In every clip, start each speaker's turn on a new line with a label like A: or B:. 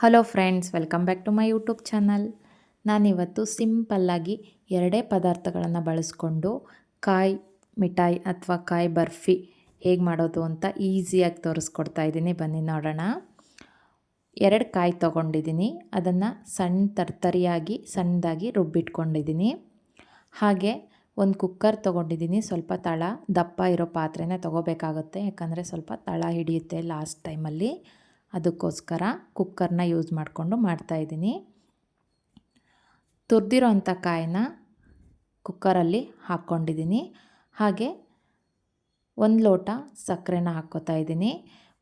A: Hello friends welcome back to my YouTube channel ನಾನಿವತ್ತು ಸಿಂಪಲ್ಲಾಗಿ ಎರಡೇ ಪದಾರ್ಥಗಳನ್ನು ಬಳಸ್ಕೊಂಡು ಕಾಯಿ, ಮಿಠಾಯಿ ಅಥವಾ ಕಾಯಿ ಬರ್ಫಿ ಹೇಗೆ ಮಾಡೋದು ಅಂತ ಈಸಿಯಾಗಿ ತೋರಿಸ್ಕೊಡ್ತಾ ಇದ್ದೀನಿ. ಬನ್ನಿ ನೋಡೋಣ. ಎರಡು ಕಾಯಿ ತೊಗೊಂಡಿದ್ದೀನಿ. ಅದನ್ನು ಸಣ್ಣ ತರ್ತರಿಯಾಗಿ, ಸಣ್ಣದಾಗಿ ರುಬ್ಬಿಟ್ಕೊಂಡಿದ್ದೀನಿ. ಹಾಗೆ ಒಂದು ಕುಕ್ಕರ್ ತೊಗೊಂಡಿದ್ದೀನಿ. ಸ್ವಲ್ಪ ತಳ, ದಪ್ಪ ಇರೋ ಪಾತ್ರೆನೇ ತೊಗೋಬೇಕಾಗುತ್ತೆ. ಯಾಕಂದರೆ ಸ್ವಲ್ಪ ತಳ ಹಿಡಿಯುತ್ತೆ ಲಾಸ್ಟ್ ಟೈಮಲ್ಲಿ. ಅದಕ್ಕೋಸ್ಕರ ಕುಕ್ಕರ್ನ ಯೂಸ್ ಮಾಡಿಕೊಂಡು ಮಾಡ್ತಾಯಿದ್ದೀನಿ ತುರಿದಿರೋ ಅಂಥ ಕಾಯಿನ ಕುಕ್ಕರಲ್ಲಿ ಹಾಕ್ಕೊಂಡಿದ್ದೀನಿ. ಹಾಗೆ ಒಂದು ಲೋಟ ಸಕ್ಕರೆನ ಹಾಕ್ಕೋತಾ ಇದ್ದೀನಿ.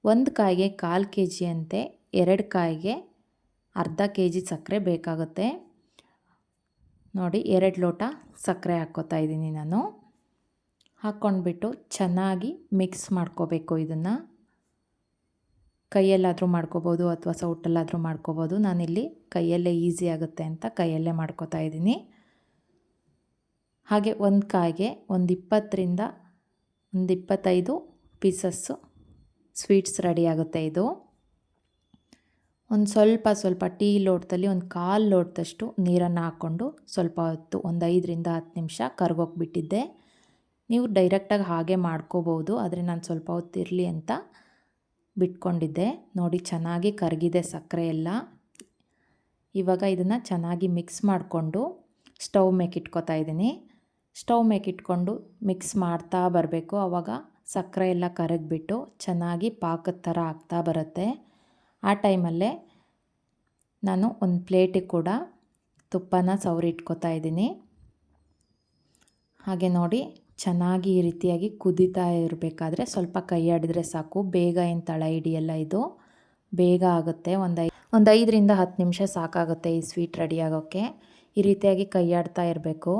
A: ಒಂದು ಕಾಯಿಗೆ ಕಾಲು ಕೆ ಜಿ ಅಂತೆ ಎರಡು ಕಾಯಿಗೆ ಅರ್ಧ ಕೆ ಜಿ ಸಕ್ಕರೆ ಬೇಕಾಗುತ್ತೆ. ನೋಡಿ, ಎರಡು ಲೋಟ ಸಕ್ಕರೆ ಹಾಕ್ಕೋತಾ ಇದ್ದೀನಿ ನಾನು. ಹಾಕ್ಕೊಂಡ್ಬಿಟ್ಟು ಚೆನ್ನಾಗಿ ಮಿಕ್ಸ್ ಮಾಡ್ಕೋಬೇಕು ಇದನ್ನು. ಕೈಯಲ್ಲಾದರೂ ಮಾಡ್ಕೋಬೋದು ಅಥವಾ ಸೌಟಲ್ಲಾದರೂ ಮಾಡ್ಕೋಬೋದು, ನಾನಿಲ್ಲಿ ಕೈಯಲ್ಲೇ ಈಸಿ ಆಗುತ್ತೆ ಅಂತ ಕೈಯಲ್ಲೇ ಮಾಡ್ಕೋತಾ ಇದ್ದೀನಿ. ಹಾಗೆ ಒಂದು ಕಾಯಿಗೆ ಒಂದು ಇಪ್ಪತ್ತರಿಂದ ಒಂದು ಇಪ್ಪತ್ತೈದು ಪೀಸಸ್ಸು ಸ್ವೀಟ್ಸ್ ರೆಡಿ ಆಗುತ್ತೆ ಇದು. ಒಂದು ಸ್ವಲ್ಪ ಸ್ವಲ್ಪ ಟೀ ಲೋಟದಲ್ಲಿ ಒಂದು ಕಾಲು ಲೋಟದಷ್ಟು ನೀರನ್ನು ಹಾಕ್ಕೊಂಡು ಸ್ವಲ್ಪ ಹೊತ್ತು ಒಂದು ಐದರಿಂದ ಹತ್ತು ನಿಮಿಷ ಕರ್ಗೋಗ್ಬಿಟ್ಟಿದ್ದೆ ನೀವು ಡೈರೆಕ್ಟಾಗಿ ಹಾಗೆ ಮಾಡ್ಕೋಬೋದು, ಆದರೆ ನಾನು ಸ್ವಲ್ಪ ಹೊತ್ತು ಇರಲಿ ಅಂತ ಬಿಟ್ಕೊಂಡಿದ್ದೆ. ನೋಡಿ, ಚೆನ್ನಾಗಿ ಕರಗಿದೆ ಸಕ್ಕರೆ ಎಲ್ಲ. ಇವಾಗ ಇದನ್ನು ಚೆನ್ನಾಗಿ ಮಿಕ್ಸ್ ಮಾಡಿಕೊಂಡು ಸ್ಟವ್ ಮೇಕ್ ಇಟ್ಕೋತಾ ಇದ್ದೀನಿ. ಸ್ಟವ್ ಮೇಕ್ ಇಟ್ಕೊಂಡು ಮಿಕ್ಸ್ ಮಾಡ್ತಾ ಬರಬೇಕು. ಆವಾಗ ಸಕ್ಕರೆ ಎಲ್ಲ ಕರಗಿಬಿಟ್ಟು ಚೆನ್ನಾಗಿ ಪಾಕದ ಥರ ಆಗ್ತಾ ಬರುತ್ತೆ. ಆ ಟೈಮಲ್ಲೇ ನಾನು ಒಂದು ಪ್ಲೇಟಿಗೆ ಕೂಡ ತುಪ್ಪನ ಸವರಿ ಇಟ್ಕೋತಾ ಇದ್ದೀನಿ. ಹಾಗೆ ನೋಡಿ ಚೆನ್ನಾಗಿ ಈ ರೀತಿಯಾಗಿ ಕುದಿತಾ ಇರಬೇಕಾದ್ರೆ ಸ್ವಲ್ಪ ಕೈ ಆಡಿದ್ರೆ ಸಾಕು. ಬೇಗ ಏನು ತಳ ಹಿಡಿಯಲ್ಲ ಇದು. ಬೇಗ ಆಗುತ್ತೆ. ಒಂದು ಐ ಒಂದು ಐದರಿಂದ ಹತ್ತು ನಿಮಿಷ ಸಾಕಾಗುತ್ತೆ ಈ ಸ್ವೀಟ್ ರೆಡಿ ಆಗೋಕ್ಕೆ. ಈ ರೀತಿಯಾಗಿ ಕೈ ಆಡ್ತಾ ಇರಬೇಕು.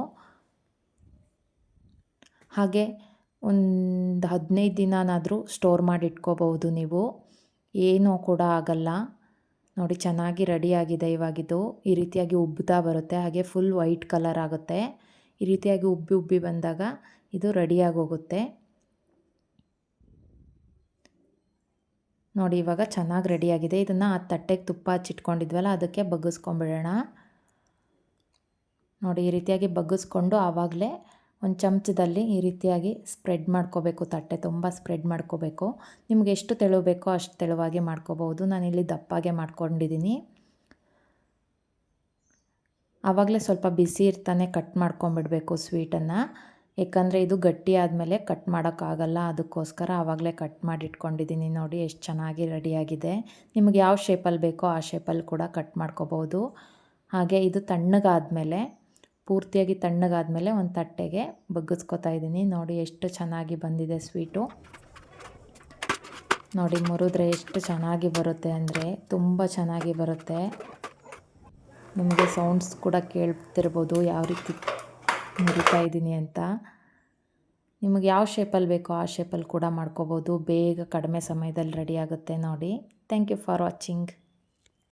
A: ಹಾಗೆ ಒಂದು ಹದಿನೈದು ದಿನನಾದರೂ ಸ್ಟೋರ್ ಮಾಡಿ ಇಟ್ಕೋಬಹುದು ನೀವು. ಏನೂ ಕೂಡ ಆಗಲ್ಲ. ನೋಡಿ ಚೆನ್ನಾಗಿ ರೆಡಿಯಾಗಿದೆ ಇವಾಗಿದು. ಈ ರೀತಿಯಾಗಿ ಉಬ್ಬುತ್ತಾ ಬರುತ್ತೆ. ಹಾಗೆ ಫುಲ್ ವೈಟ್ ಕಲರ್ ಆಗುತ್ತೆ. ಈ ರೀತಿಯಾಗಿ ಉಬ್ಬಿ ಉಬ್ಬಿ ಬಂದಾಗ ಇದು ರೆಡಿಯಾಗಿ ಹೋಗುತ್ತೆ ನೋಡಿ, ಇವಾಗ ಚೆನ್ನಾಗಿ ರೆಡಿಯಾಗಿದೆ ಇದನ್ನು ಆ ತಟ್ಟೆಗೆ ತುಪ್ಪ ಹಚ್ಚಿಟ್ಕೊಂಡಿದ್ವಲ್ಲ, ಅದಕ್ಕೆ ಬಗ್ಗಿಸ್ಕೊಂಬಿಡೋಣ. ನೋಡಿ, ಈ ರೀತಿಯಾಗಿ ಬಗ್ಗಿಸ್ಕೊಂಡು ಆವಾಗಲೇ ಒಂದು ಚಮಚದಲ್ಲಿ ಈ ರೀತಿಯಾಗಿ ಸ್ಪ್ರೆಡ್ ಮಾಡ್ಕೋಬೇಕು, ತಟ್ಟೆ ತುಂಬ ಸ್ಪ್ರೆಡ್ ಮಾಡ್ಕೋಬೇಕು. ನಿಮ್ಗೆ ಎಷ್ಟು ತೆಳು ಬೇಕೋ ಅಷ್ಟು ತೆಳುವಾಗಿ ಮಾಡ್ಕೋಬೋದು ನಾನಿಲ್ಲಿ ದಪ್ಪಾಗೆ ಮಾಡ್ಕೊಂಡಿದ್ದೀನಿ ಆವಾಗಲೇ ಸ್ವಲ್ಪ ಬಿಸಿ ಇರ್ತಾನೆ ಕಟ್ ಮಾಡ್ಕೊಂಬಿಡಬೇಕು ಸ್ವೀಟನ್ನು ಯಾಕಂದರೆ ಇದು ಗಟ್ಟಿ ಆದಮೇಲೆ ಕಟ್ ಮಾಡೋಕ್ಕಾಗಲ್ಲ. ಅದಕ್ಕೋಸ್ಕರ ಆವಾಗಲೇ ಕಟ್ ಮಾಡಿ ಇಟ್ಕೊಂಡಿದ್ದೀನಿ ನೋಡಿ, ಎಷ್ಟು ಚೆನ್ನಾಗಿ ರೆಡಿಯಾಗಿದೆ ನಿಮಗೆ ಯಾವ ಶೇಪಲ್ಲಿ ಬೇಕೋ ಆ ಶೇಪಲ್ಲಿ ಕೂಡ ಕಟ್ ಮಾಡ್ಕೋಬೋದು ಹಾಗೆ ಇದು ತಣ್ಣಗಾದಮೇಲೆ, ಪೂರ್ತಿಯಾಗಿ ತಣ್ಣಗಾದಮೇಲೆ ಒಂದು ತಟ್ಟೆಗೆ ಬಗ್ಗಿಸ್ಕೊತಾ ಇದ್ದೀನಿ. ನೋಡಿ, ಎಷ್ಟು ಚೆನ್ನಾಗಿ ಬಂದಿದೆ ಸ್ವೀಟು ನೋಡಿ, ಮುರಿದ್ರೆ ಎಷ್ಟು ಚೆನ್ನಾಗಿ ಬರುತ್ತೆ ಅಂದರೆ ತುಂಬ ಚೆನ್ನಾಗಿ ಬರುತ್ತೆ. ನಿಮಗೆ ಸೌಂಡ್ಸ್ ಕೂಡ ಕೇಳ್ತಿರ್ಬೋದು, ಯಾವ ರೀತಿ ಮುರಿತಾ ಇದ್ದೀನಿ ಅಂತ. ನಿಮಗೆ ಯಾವ ಶೇಪಲ್ಲಿ ಬೇಕೋ ಆ ಶೇಪಲ್ಲಿ ಕೂಡ ಮಾಡ್ಕೋಬೋದು. ಬೇಗ ಕಡಿಮೆ ಸಮಯದಲ್ಲಿ ರೆಡಿ ಆಗುತ್ತೆ ನೋಡಿ. Thank you for watching